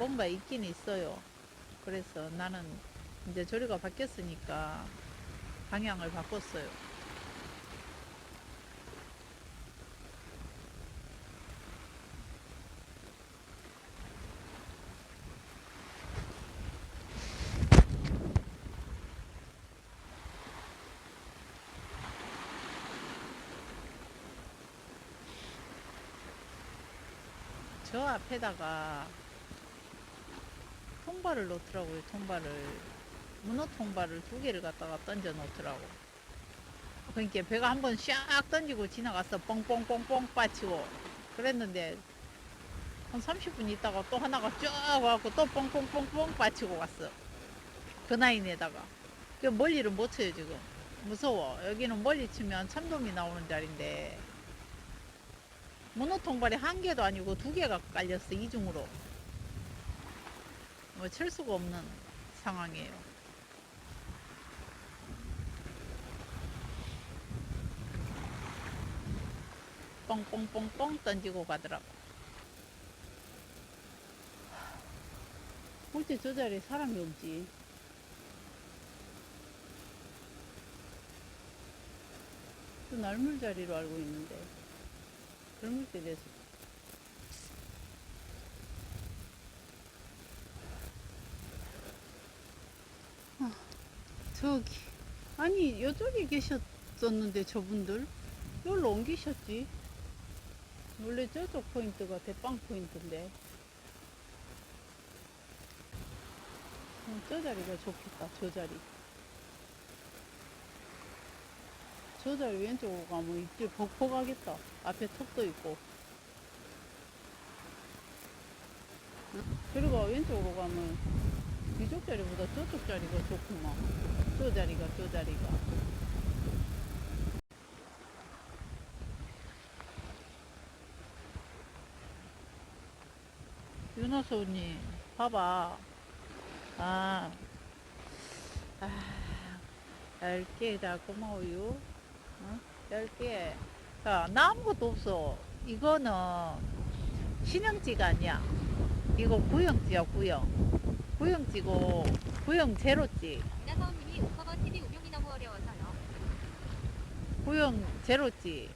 뭔가 있긴 있어요. 그래서 나는 이제 조리가 바뀌었으니까 방향을 바꿨어요. 저 앞에다가 통발을 놓더라고요, 통발을. 문어 통발을 두 개를 갖다가 던져 놓더라고. 그러니까 배가 한번 샥 던지고 지나가서 뻥뻥뻥뻥 빠치고 그랬는데 한 30분 있다가 또 하나가 쫙 와갖고 또 뻥뻥뻥뻥 빠치고 갔어. 그 나이에다가. 그 멀리를 못 쳐요, 지금. 무서워. 여기는 멀리 치면 참돔이 나오는 자리인데 문어 통발이 한 개도 아니고 두 개가 깔렸어 이중으로 뭐칠 수가 없는 상황이에요. 뻥뻥뻥뻥 던지고 가더라고. 어째 저 자리에 사람이 없지? 또 날물 자리로 알고 있는데 젊을 때 돼서. 아, 저기. 아니, 이쪽에 계셨었는데, 저분들. 여기로 옮기셨지. 원래 저쪽 포인트가 대빵 포인트인데. 어, 저 자리가 좋겠다, 저 자리. 저 자리 왼쪽으로 가면 입질 벅벅 하겠다. 앞에 턱도 있고. 응? 그리고 왼쪽으로 가면 이쪽 자리보다 저쪽 자리가 좋구만. 저 자리가, 저 자리가. 윤호수님, 봐봐. 아, 아, 10개다 고마워요. 어? 10개. 자, 나 아무것도 없어. 이거는 신형지가 아니야. 이거 구형지야, 구형. 구형지고, 구형 제로지. 구형 제로지.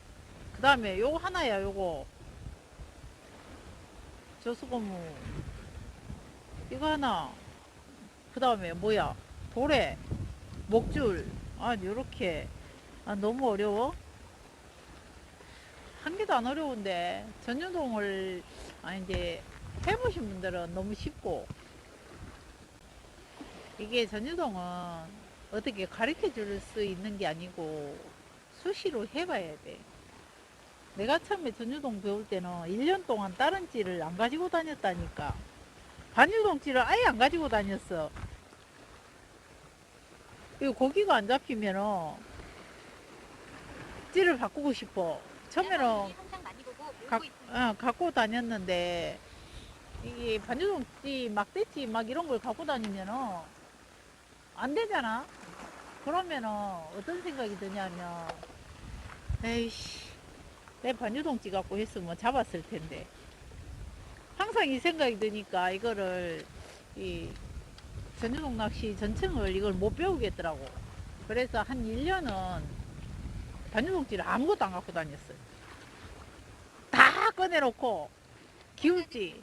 그 다음에 요거 하나야, 요거. 저수고무. 이거 하나. 그 다음에 뭐야? 도래. 목줄. 아, 요렇게. 아, 너무 어려워? 한 개도 안 어려운데, 전유동을, 아, 이제, 해보신 분들은 너무 쉽고, 이게 전유동은 어떻게 가르쳐 줄 수 있는 게 아니고, 수시로 해봐야 돼. 내가 처음에 전유동 배울 때는 1년 동안 다른 찌를 안 가지고 다녔다니까. 반유동 찌를 아예 안 가지고 다녔어. 이거 고기가 안 잡히면은 찌를 바꾸고 싶어. 처음에는 모으고 가. 어, 갖고 다녔는데 이게 반유동찌 막대찌 막 이런 걸 갖고 다니면은 안 되잖아. 그러면은 어떤 생각이 드냐면 에이씨 내 반유동찌 갖고 했으면 잡았을 텐데 항상 이 생각이 드니까 이거를 이 전유동 낚시 전층을 이걸 못 배우겠더라고. 그래서 한 1년은 반유동찌를 아무것도 안 갖고 다녔어요. 다 꺼내놓고 기울지.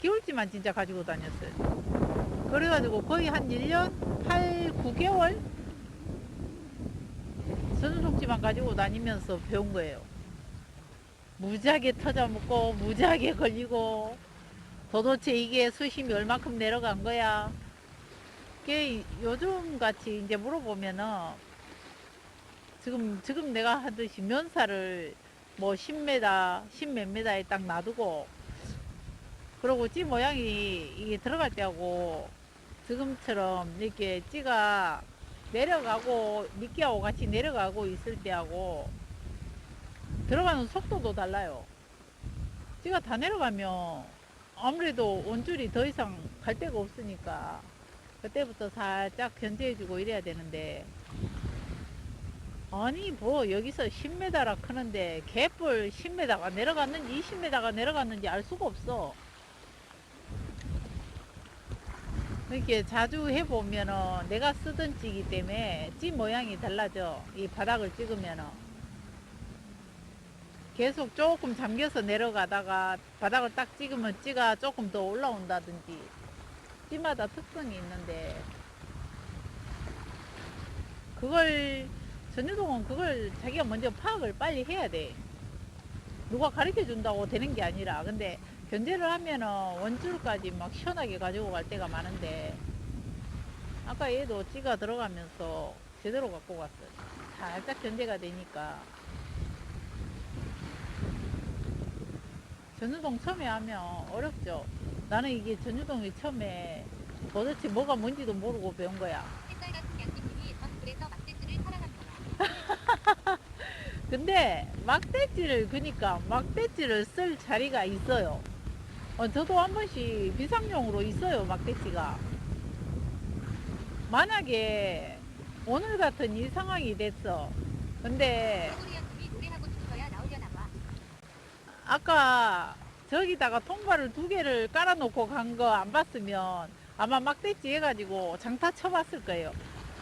기울지만 진짜 가지고 다녔어요. 그래가지고 거의 한 1년 8, 9개월 선수속지만 가지고 다니면서 배운 거예요. 무지하게 터져먹고 무지하게 걸리고 도대체 이게 수심이 얼마큼 내려간 거야. 이게 요즘 같이 이제 물어보면은 지금 지금 내가 하듯이 면사를 뭐 10m, 10몇 미터에 딱 놔두고 그리고 찌 모양이 이게 들어갈 때하고 지금처럼 이렇게 찌가 내려가고 미끼하고 같이 내려가고 있을 때하고 들어가는 속도도 달라요. 찌가 다 내려가면 아무래도 원줄이 더 이상 갈 데가 없으니까 그때부터 살짝 견제해주고 이래야 되는데 아니 뭐 여기서 10m라 크는데 개뿔 10m가 내려갔는지 20m가 내려갔는지 알 수가 없어 이렇게 자주 해보면은 내가 쓰던 찌기 때문에 찌 모양이 달라져. 이 바닥을 찍으면은. 계속 조금 잠겨서 내려가다가 바닥을 딱 찍으면 찌가 조금 더 올라온다든지. 찌마다 특성이 있는데. 그걸, 전유동은 그걸 자기가 먼저 파악을 빨리 해야 돼. 누가 가르쳐 준다고 되는 게 아니라. 근데 견제를 하면은 원줄까지 막 시원하게 가지고 갈 때가 많은데 아까 얘도 찌가 들어가면서 제대로 갖고 갔어요. 살짝 견제가 되니까 전유동 처음에 하면 어렵죠. 나는 이게 전유동이 처음에 도대체 뭐가 뭔지도 모르고 배운 거야. 근데 막대지를 그니까 막대지를 쓸 자리가 있어요. 어, 저도 한 번씩 비상용으로 있어요 막대지가. 만약에 오늘 같은 이 상황이 됐어. 근데. 아까 저기다가 통발을 두 개를 깔아놓고 간 거 안 봤으면 아마 막대지 해가지고 장타 쳐봤을 거예요.